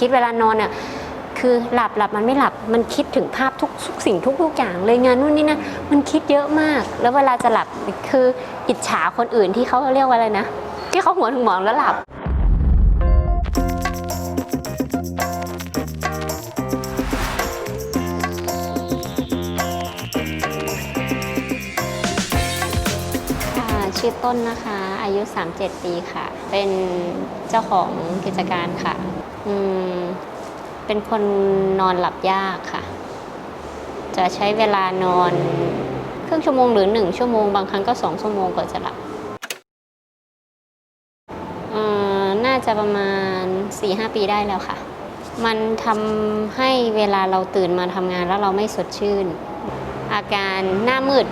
คิดเวลานอนเนี่ยคือหลับหลับมันไม่หลับมันคิดถึงภาพทุกทุกสิ่งทุกทุกอย่างเลยงานนู่นนี่นะมันคิดเยอะมาก แล้วเวลาจะหลับคืออิจฉาคนอื่นที่เขาเรียกว่าอะไรนะที่เขาหัวถึงหมอนแล้วหลับชื่อต้นนะคะ อายุ 37 ปีค่ะ เป็นเจ้าของกิจการค่ะ อืมเป็นคนนอนหลับยากค่ะ จะใช้เวลานอนครึ่งชั่วโมงหรือหนึ่งชั่วโมงบางครั้งก็สองชั่วโมงกว่าจะหลับเอ่อน่าจะประมาณ4-5ปีได้แล้วค่ะ มันทำให้เวลาเราตื่นมาทำงานแล้วเราไม่สดชื่น อาการหน้ามืด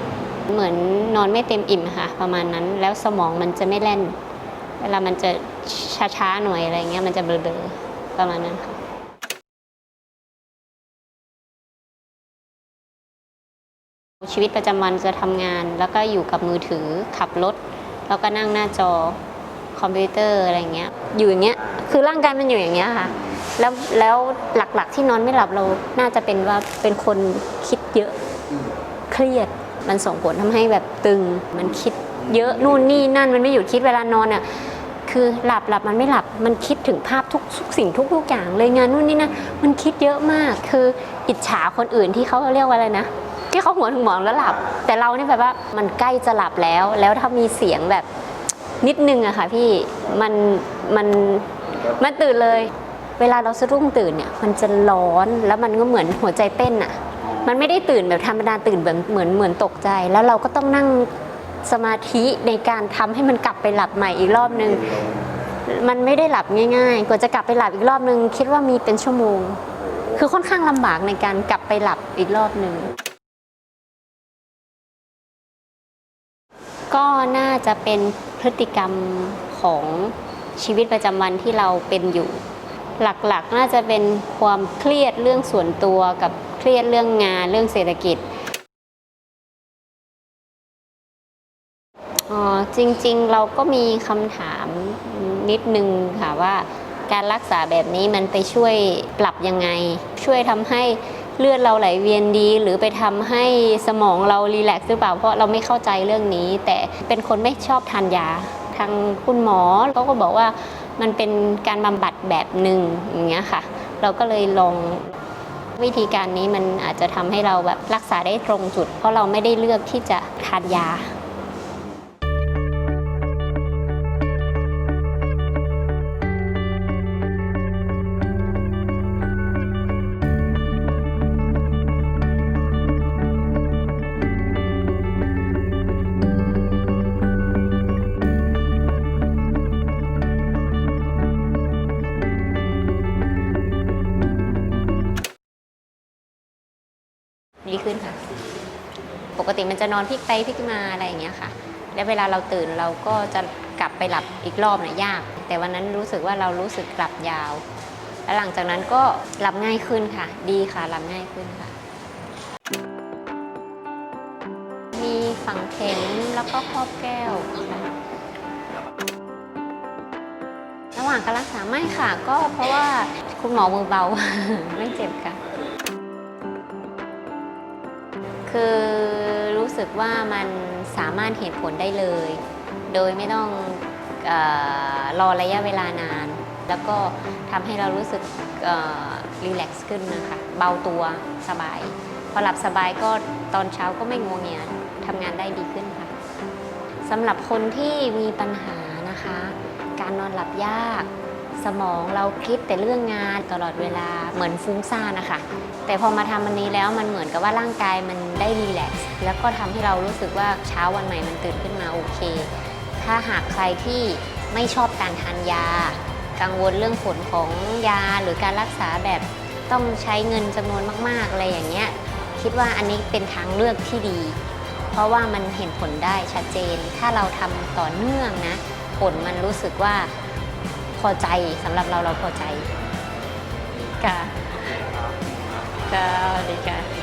เหมือนนอนไม่เต็มอิ่มค่ะ ประมาณนั้นแล้วสมองมันจะไม่แล่น เวลามันจะช้าๆหน่อยอะไรเงี้ยมันจะเบลอๆ ประมาณนั้นค่ะชีวิตประจำวันจะทำงาน แล้วก็อยู่กับมือถือขับรถ แล้วก็นั่งหน้าจอคอมพิวเตอร์อะไรเงี้ย อยู่อย่างเงี้ยคือร่างกายมันอยู่อย่างเงี้ยค่ะ แล้วแล้วหลักๆที่นอนไม่หลับเราน่าจะเป็นว่าเป็นคนคิดเยอะเครียดมันส่งผลทำให้แบบตึง มันคิดเยอะนู่นนี่นั่นมันไม่หยุดคิดเวลานอนอะ คือหลับหลับมันไม่หลับมันคิดถึงภาพทุกทุกสิ่งทุกทุกอย่างเลยงานนู่นนี่นะมันคิดเยอะมากคืออิจฉาคนอื่นที่เขาเรียกว่าอะไรนะที่เขาหัวถึงหมอนแล้วหลับ แต่เราเนี่ยแบบว่ามันใกล้จะหลับแล้ว แล้วถ้ามีเสียงแบบนิดนึงอะค่ะพี่มันมันมันตื่นเลย เวลาเราสะดุ้งตื่นเนี่ยมันจะร้อนแล้วมันก็เหมือนหัวใจเต้นอะมันไม่ได้ตื่นแบบธรรมดาตื่นแบบเหมือนเหมือนตกใจ แล้วเราก็ต้องนั่ง สมาธิในการทำให้มันกลับไปหลับใหม่อีกรอบนึง มันไม่ได้หลับง่าย ๆ กว่าจะกลับไปหลับอีกรอบนึง คิดว่ามีเป็นชั่วโมง คือค่อนข้างลำบากในการกลับไปหลับอีกรอบหนึ่งก็น่าจะเป็นพฤติกรรมของชีวิตประจำวันที่เราเป็นอยู่ หลักๆ น่าจะเป็นความเครียดเรื่องส่วนตัวกับเครียดเรื่องงานเรื่องเศรษฐกิจ อ๋อจริงๆเราก็มีคำถามนิดนึงค่ะว่า การรักษาแบบนี้มันไปช่วยปรับยังไง ช่วยทำให้เลือดเราไหลเวียนดี หรือไปทำให้สมองเรารีแลกซ์หรือเปล่าเพราะเราไม่เข้าใจเรื่องนี้ แต่เป็นคนไม่ชอบทานยา ทางคุณหมอเขาก็บอกว่ามันเป็นการบำบัดแบบหนึ่งอย่างเงี้ยค่ะ เราก็เลยลองวิธีการนี้มันอาจจะทำให้เราแบบรักษาได้ตรงจุด เพราะเราไม่ได้เลือกที่จะทานยา ดีขึ้นค่ะ ปกติมันจะนอนพลิกไปพลิกมาอะไรอย่างเงี้ยค่ะ แล้วเวลาเราตื่นเราก็จะกลับไปหลับอีกรอบเนี่ยยาก แต่วันนั้นรู้สึกว่าเรารู้สึกหลับยาว แล้วหลังจากนั้นก็หลับง่ายขึ้นค่ะ ดีค่ะหลับง่ายขึ้นค่ะ มีฝังเข็มแล้วก็ครอบแก้วค่ะระหว่างการรักษาไม่ค่ะ ก็เพราะว่าคุณหมอมือเบา ไม่เจ็บค่ะ คือรู้สึกว่ามันสามารถเห็นผลได้เลย โดยไม่ต้องออรอระยะเวลานาน แล้วก็ทำให้เรารู้สึกรีแลกซ์ขึ้นนะคะ เบาตัวสบาย พอหลับสบายก็ตอนเช้าก็ไม่งวงเงียทำงานได้ดีขึ้นค่ะสำหรับคนที่มีปัญหานะคะ การนอนหลับยาก สมองเราคิดแต่เรื่องงานตลอดเวลาเหมือนฟุ้งซ่านนะคะแต่พอมาทำอันนี้แล้วมันเหมือนกับว่าร่างกายมันได้รีแลกซ์แล้วก็ทำให้เรารู้สึกว่าเช้าวันใหม่มันตื่นขึ้นมาโอเค ถ้าหากใครที่ไม่ชอบการทานยา กังวลเรื่องผลของยาหรือการรักษาแบบต้องใช้เงินจำนวนมาก ๆ อะไรอย่างเงี้ยคิดว่าอันนี้เป็นทางเลือกที่ดี เพราะว่ามันเห็นผลได้ชัดเจน ถ้าเราทำต่อเนื่องนะ ผลมันรู้สึกว่า พอใจสำหรับเราเราพอใจค่ะค่ะสวัสดีค่ะ